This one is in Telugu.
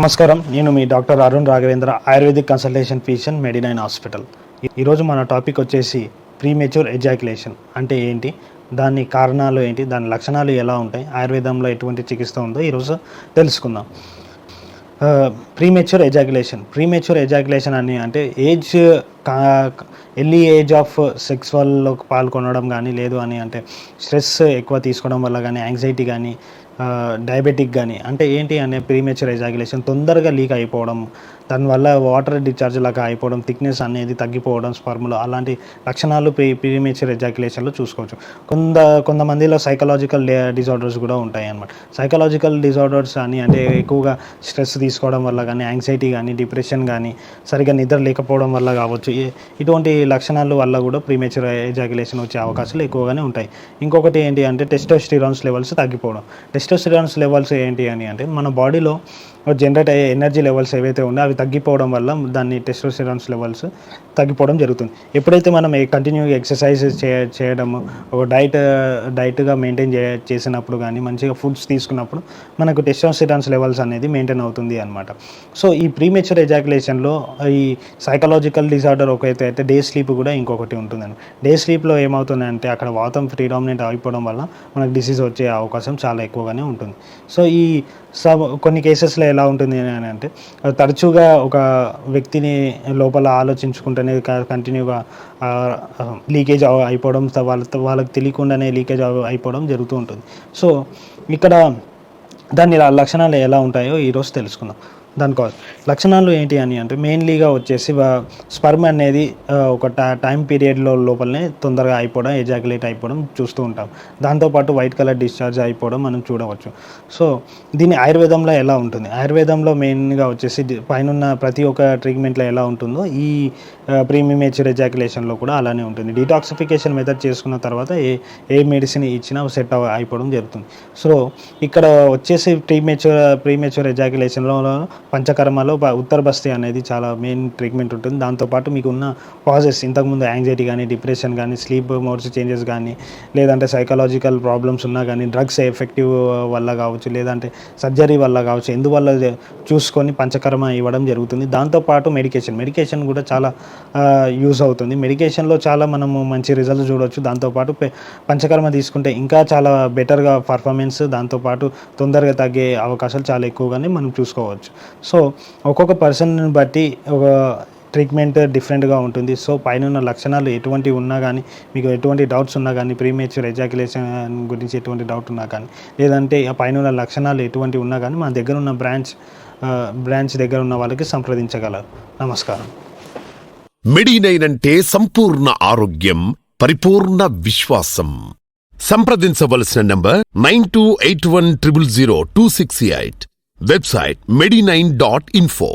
నమస్కారం. నేను మీ doctor Arun Raghavendra Ayurvedic consultation physician Medinine hospital. ఈరోజు మన టాపిక్ వచ్చేసి ప్రీమెచ్యూర్ ఎజాక్యులేషన్ అంటే ఏంటి? దాని కారణాలు ఏంటి? దాని లక్షణాలు ఎలా ఉంటాయి? ఆయుర్వేదంలో ఎటువంటి చికిత్స ఉందో ఈరోజు తెలుసుకుందాం. Premature ejaculation. ప్రీమెచ్యూర్ ఎజాక్యులేషన్ అని అంటే ఏజ్ ఎర్లీ ఏజ్ ఆఫ్ సెక్స్వల్లో పాల్గొనడం కానీ లేదు అని అంటే స్ట్రెస్ ఎక్కువ తీసుకోవడం వల్ల కానీ యాంగ్జైటీ కానీ డయాబెటిక్ కానీ అంటే ఏంటి అనే ప్రీమేచర్ ఎజాగ్యులేషన్ తొందరగా లీక్ అయిపోవడం దానివల్ల వాటర్ డిశ్చార్జ్ లాగా అయిపోవడం థిక్నెస్ అనేది తగ్గిపోవడం స్పర్మ్లో అలాంటి లక్షణాలు ప్రీ ప్రీమేచర్ ఎజాక్యులేషన్లో చూసుకోవచ్చు. కొంత కొంతమందిలో సైకలాజికల్ డిజార్డర్స్ కూడా ఉంటాయి అన్నమాట సైకలాజికల్ డిజార్డర్స్ అని అంటే ఎక్కువగా స్ట్రెస్ తీసుకోవడం వల్ల కానీ యాంగ్జైటీ కానీ డిప్రెషన్ కానీ సరిగా నిద్ర లేకపోవడం వల్ల కావచ్చు ఇటువంటి లక్షణాల వల్ల కూడా ప్రీమేచర్ ఎజాక్యులేషన్ వచ్చే అవకాశాలు ఎక్కువగానే ఉంటాయి. ఇంకొకటి ఏంటి అంటే టెస్టోస్టిరాన్స్ లెవెల్స్ తగ్గిపోవడం. టెస్టోస్టిరాన్స్ లెవెల్స్ ఏంటి అని అంటే మన బాడీలో జనరేట్ అయ్యే ఎనర్జీ లెవెల్స్ ఏవైతే ఉన్నాయో అవి తగ్గిపోవడం వల్ల దాన్ని టెస్టోస్టిరాన్స్ లెవెల్స్ తగ్గిపోవడం జరుగుతుంది. ఎప్పుడైతే మనం కంటిన్యూగా ఎక్సర్సైజ్ చే చేయడము ఒక డైట్ డైట్గా మెయింటైన్ చే చేసినప్పుడు కానీ మంచిగా ఫుడ్స్ తీసుకున్నప్పుడు మనకు టెస్టోస్టిరాన్స్ లెవెల్స్ అనేది మెయింటైన్ అవుతుంది అనమాట సో ఈ ప్రీమెచ్యూర్ ఎజాక్యులేషన్లో ఈ సైకలాజికల్ డిజార్డర్ ఒకైతే అయితే డే స్లీప్ కూడా ఇంకొకటి ఉంటుందండి డే స్లీప్లో ఏమవుతుందంటే అక్కడ వాతం ప్రీడామినెంట్ అయిపోవడం వల్ల మనకు డిసీజ్ వచ్చే అవకాశం చాలా ఎక్కువగానే ఉంటుంది. సో ఈ సమ్ కొన్ని కేసెస్లో ఎలా ఉంటుంది అని అంటే తరచుగా ఒక వ్యక్తిని లోపల ఆలోచించుకుంటేనే కంటిన్యూగా లీకేజ్ అయిపోవడం వాళ్ళ వాళ్ళకి తెలియకుండానే లీకేజ్ అయిపోవడం జరుగుతూ ఉంటుంది. సో ఇక్కడ దాని లక్షణాలు ఎలా ఉంటాయో ఈరోజు తెలుసుకుందాం. దానికోసం లక్షణాలు ఏంటి అని అంటే మెయిన్లీగా వచ్చేసి స్పర్మ్ అనేది ఒక టా- టైం పీరియడ్లో లోపలనే తొందరగా అయిపోవడం ఎజాకులేట్ అయిపోవడం చూస్తూ ఉంటాం. దాంతోపాటు వైట్ కలర్ డిశ్చార్జ్ అయిపోవడం మనం చూడవచ్చు. సో దీన్ని ఆయుర్వేదంలో ఎలా ఉంటుంది? ఆయుర్వేదంలో మెయిన్గా వచ్చేసి పైన పైనున్న ప్రతి ఒక్క ట్రీట్మెంట్లో ఎలా ఉంటుందో ఈ ప్రీమిమేచర్ ఎజాకులేషన్లో కూడా అలానే ఉంటుంది. డిటాక్సిఫికేషన్ మెథడ్ చేసుకున్న తర్వాత ఏ ఏ మెడిసిన్ ఇచ్చినా సెట్ అయిపోవడం జరుగుతుంది. సో ఇక్కడ వచ్చేసి ప్రీమేచ్యూర్ ప్రీమేచ్యూర్ ఎజాకులేషన్లో పంచకర్మలో ఉత్తర బస్తీ అనేది చాలా మెయిన్ ట్రీట్మెంట్ ఉంటుంది. దాంతోపాటు మీకు ఉన్న కాజెస్ ఇంతకుముందు యాంగ్జైటీ కానీ డిప్రెషన్ కానీ స్లీప్ మోడ్స్ చేంజెస్ కానీ లేదంటే సైకలాజికల్ ప్రాబ్లమ్స్ ఉన్నా కానీ డ్రగ్స్ ఎఫెక్టివ్ వల్ల కావచ్చు లేదంటే సర్జరీ వల్ల కావచ్చు ఎందువల్ల చూసుకొని పంచకర్మ ఇవ్వడం జరుగుతుంది. దాంతోపాటు మెడికేషన్ మెడికేషన్ కూడా చాలా యూస్ అవుతుంది. మెడికేషన్లో చాలా మనము మంచి రిజల్ట్స్ చూడవచ్చు దాంతోపాటు పంచకర్మ తీసుకుంటే ఇంకా చాలా బెటర్గా పర్ఫార్మెన్స్ దాంతోపాటు తొందరగా తగ్గే అవకాశాలు చాలా ఎక్కువగానే మనం చూసుకోవచ్చు. సో ఒక్కొక్క పర్సన్ బట్టి ఒక ట్రీట్మెంట్ డిఫరెంట్గా ఉంటుంది. సో పైన ఉన్న లక్షణాలు ఎటువంటి ఉన్నా కానీ మీకు ఎటువంటి డౌట్స్ ఉన్నా కానీ ప్రీమేచ్యూర్ ఎజాక్యులేషన్ గురించి ఎటువంటి డౌట్ ఉన్నా కానీ లేదంటే ఆ పైన ఉన్న లక్షణాలు ఎటువంటి ఉన్నా కానీ మన దగ్గర ఉన్న బ్రాంచ్ బ్రాంచ్ దగ్గర ఉన్న వాళ్ళకి సంప్రదించగలరు. నమస్కారం. మెడినైన్ అంటే సంపూర్ణ ఆరోగ్యం పరిపూర్ణ విశ్వాసం. సంప్రదించవలసిన number nine two eight one triple zero two six eight. Website Medinine dot info